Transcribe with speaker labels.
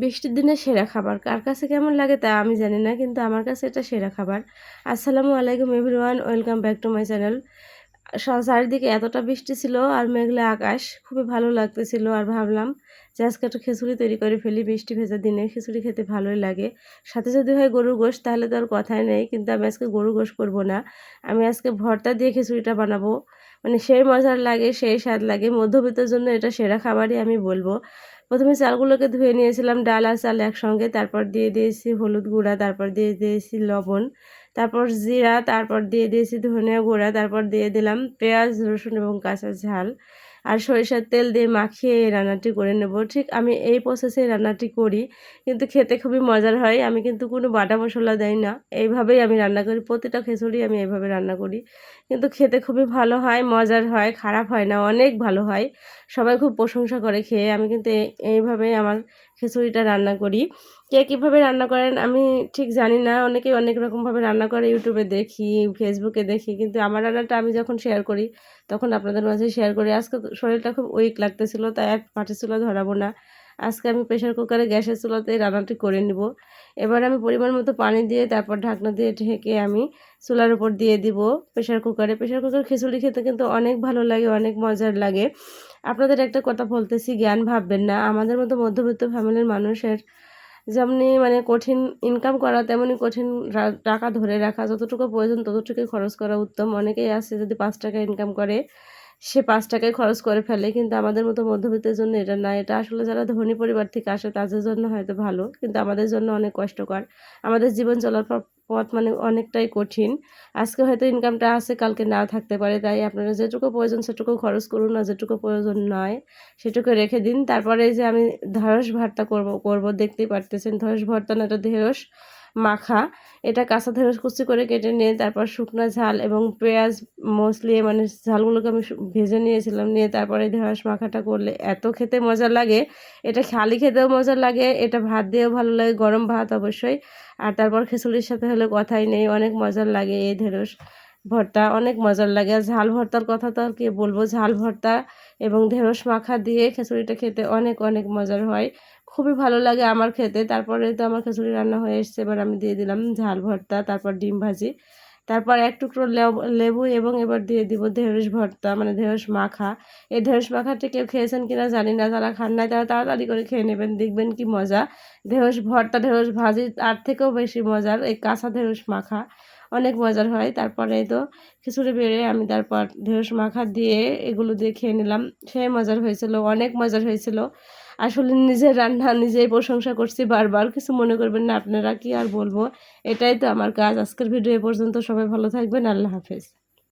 Speaker 1: বৃষ্টির দিনে সেরা খাবার। কার কাছে কেমন লাগে তা আমি জানি না, কিন্তু আমার কাছে এটা সেরা খাবার। আসসালামু আলাইকুম everyone, welcome back to my channel. চারিদিকে এতটা বৃষ্টি ছিল আর মেঘলা আকাশ, খুবই ভালো লাগতেছিল আর ভাবলাম যে আজকে একটু খিচুড়ি তৈরি করে ফেলি, বৃষ্টি ভেজা দিনে খিচুড়ি খেতে ভালোই লাগে। সাথে যদি হয় গরুর গোশ, তাহলে তো আর কথাই নেই, কিন্তু আমি আজকে গরুর গোশ করব না। আমি আজকে ভর্তা দিয়ে খিচুড়িটা বানাবো। মানে সেই মজার লাগে, সেই স্বাদ লাগে, মধ্যবিত্তের জন্য এটা সেরা খাবারই আমি বলব। প্রথমে চালগুলোকে ধুয়ে নিয়েছিলাম, ডাল আর চাল একসঙ্গে, তারপর দিয়ে দিয়েছি হলুদ গুঁড়া, তারপর দিয়ে দিয়েছি লবণ, তারপর জিরা, তারপর দিয়ে দিয়েছি ধনিয়া গুঁড়া, তারপর দিয়ে দিলাম পেঁয়াজ, রসুন এবং কাঁচা ঝাল। আর সরিষার তেল দিয়ে মাখিয়ে এই রান্নাটি করে নেব। ঠিক আমি এই প্রসেসে রান্নাটি করি, কিন্তু খেতে খুবই মজার হয়। আমি কিন্তু কোনো বাটা মশলা দেই না। এইভাবেই আমি রান্না করি। প্রতিটা খিচুড়ি আমি এইভাবে রান্না করি। কিন্তু খেতে খুবই ভালো হয়, মজার হয়, খারাপ হয় না, অনেক ভালো হয়। সবাই খুব প্রশংসা করে খেয়ে। আমি কিন্তু এইভাবেই আমার খিচুড়িটা রান্না করি। কে কীভাবে রান্না করেন আমি ঠিক জানি না। অনেকেই অনেক রকমভাবে রান্না করে, ইউটিউবে দেখি ফেসবুকে দেখি। কিন্তু আমার রান্নাটা আমি যখন শেয়ার করি, তখন আপনাদের মাঝে শেয়ার করি। আজকে শরীরটা খুব উইক লাগতেছিল, তাই আর পাটি চুলা ধরাবো না। আজকে আমি প্রেশার কুকারে গ্যাসের চুলাতে রান্নাটি করে নিব। এবার আমি পরিমাণ মতো পানি দিয়ে তারপর ঢাকনা দিয়ে ঢেকে আমি চুলার উপর দিয়ে দিব প্রেশার কুকারে প্রেশার কুকার খিচুড়ি খেতে কিন্তু অনেক ভালো লাগে, অনেক মজার লাগে। আপনাদের একটা কথা বলতেছি, জ্ঞান ভাববেন না। আমাদের মতো মধ্যবিত্ত ফ্যামিলির মানুষের যেমনি মানে কঠিন ইনকাম করা তেমনই কঠিন টাকা ধরে রাখা, যতটুকু প্রয়োজন ততটুকুই খরচ করা উত্তম। অনেকেই আছে যদি পাঁচ টাকা ইনকাম করে সে পাঁচ টাকায় খরচ করে ফেলে, কিন্তু আমাদের মতো মধ্যবিত্তের জন্য এটা না। এটা আসলে যারা ধনী পরিবার থেকে আসে, তাদের জন্য হয়তো ভালো, কিন্তু আমাদের জন্য অনেক কষ্টকর। আমাদের জীবন চলার পথ মানে অনেকটাই কঠিন। আজকে হয়তো ইনকামটা আছে, কালকে না থাকতে পারে, তাই আপনারা যেটুকু প্রয়োজন সেটুকু খরচ করুন, আর যেটুকু প্রয়োজন নয়, সেটুকু রেখে দিন। তারপরে যে আমি ঢেঁড়স ভর্তা করব করব, দেখতেই পারতেছেন ঢেঁড়স ভর্তা না, এটা ঢেঁড়স মাখা। এটা কাঁচা ঢেঁড়স কুচি করে কেটে নিয়ে তারপর শুকনো ঝাল এবং পেঁয়াজ মশলিয়ে মানে ঝালগুলোকে আমি ভেজে নিয়েছিলাম, নিয়ে তারপরে ঢেঁড়স মাখাটা করলে এত খেতে মজা লাগে। এটা খালি খেতেও মজা লাগে, এটা ভাত দিয়েও ভালো লাগে, গরম ভাত অবশ্যই। আর তারপর খিচুড়ির সাথে হলে কথাই নেই, অনেক মজার লাগে এই ঢেঁড়স ভর্তা, অনেক মজার লাগে। ঝাল ভর্তার কথা তো আর কি বলব, ঝাল ভর্তা এবং ঢেঁড়স মাখা দিয়ে খিচুড়িটা খেতে অনেক অনেক মজার হয়। খুবই ভালো লাগে আমার খেতে। তারপরে তো আমার খিচুড়ি রান্না হয়ে এসছে, এবার আমি দিয়ে দিলাম ঝাল ভর্তা, তারপর ডিম ভাজি। তারপর এক টুকরো লেবু এবং এবার দিয়ে দিব ঢেঁড়স ভর্তা মানে ঢেঁড়স মাখা। এই ঢেঁড়স মাখাটি কেউ খেয়েছেন কিনা জানি না, যারা খান নাই তারা তাড়াতাড়ি করে খেয়ে নেবেন, দেখবেন কি মজা। ঢেঁড়স ভর্তা, ঢেঁড়স ভাজি, তার থেকেও বেশি মজার এই কাঁচা ঢেঁড়স মাখা। অনেক মজার হয়। তারপরে তো খিচুড়ি বেড়ে আমি তারপর ঢেঁড়স মাখা দিয়ে এগুলো দিয়ে খেয়ে নিলাম। সে মজার হয়েছিল, অনেক মজার হয়েছিল। আসলে নিজের রান্না নিজেই প্রশংসা করছি বারবার। কিছু মনে করবেন না, আপনারা কি আর বলব? এটাই তো আমার কাজ। আজকের ভিডিও এ পর্যন্ত সবাই ভালো থাকবেন। আল্লাহ হাফেজ।